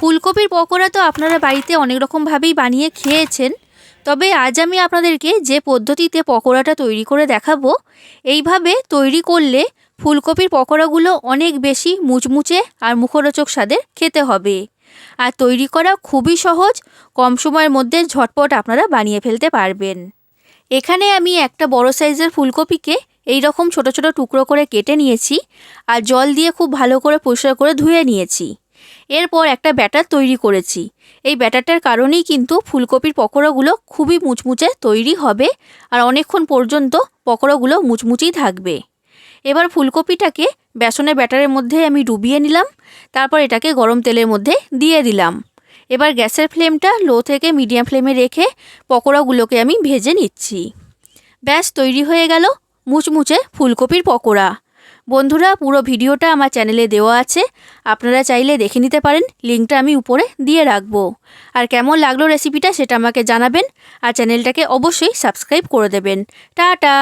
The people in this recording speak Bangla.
ফুলকপির পকোড়া তো আপনারা বাড়িতে অনেক রকমভাবেই বানিয়ে খেয়েছেন। তবে আজ আমি আপনাদেরকে যে পদ্ধতিতে পকোড়াটা তৈরি করে দেখাবো, এইভাবে তৈরি করলে ফুলকপির পকোড়াগুলো অনেক বেশি মুচমুচে আর মুখরোচক স্বাদের খেতে হবে। আর তৈরি করা খুবই সহজ, কম সময়ের মধ্যে ঝটপট আপনারা বানিয়ে ফেলতে পারবেন। এখানে আমি একটা বড় সাইজের ফুলকপিকে এই রকম ছোট ছোট টুকরো করে কেটে নিয়েছি আর জল দিয়ে খুব ভালো করে পরিষ্কার করে ধুয়ে নিয়েছি। এরপর একটা ব্যাটার তৈরি করেছি। এই ব্যাটারটার কারণেই কিন্তু ফুলকপির পকোড়াগুলো খুবই মুচমুচে তৈরি হবে আর অনেকক্ষণ পর্যন্ত পকোড়াগুলো মুচমুচেই থাকবে। এবার ফুলকপিটাকে বেসনের ব্যাটারের মধ্যে আমি ডুবিয়ে নিলাম, তারপর এটাকে গরম তেলের মধ্যে দিয়ে দিলাম। এবার গ্যাসের ফ্লেমটা লো থেকে মিডিয়াম ফ্লেমে রেখে পকোড়াগুলোকে আমি ভেজে নিচ্ছি। ব্যাস, তৈরি হয়ে গেল মুচমুচে ফুলকপির পকোড়া। বন্ধুরা, পুরো ভিডিওটা আমার চ্যানেলে দেওয়া আছে। আপনারা চাইলে দেখে নিতে পারেন, লিঙ্কটা আমি উপরে দিয়ে রাখব। আর কেমন লাগল রেসিপিটা সেটা আমাকে জানাবেন, আর চ্যানেলটাকে অবশ্যই সাবস্ক্রাইব করে দেবেন। টাটা!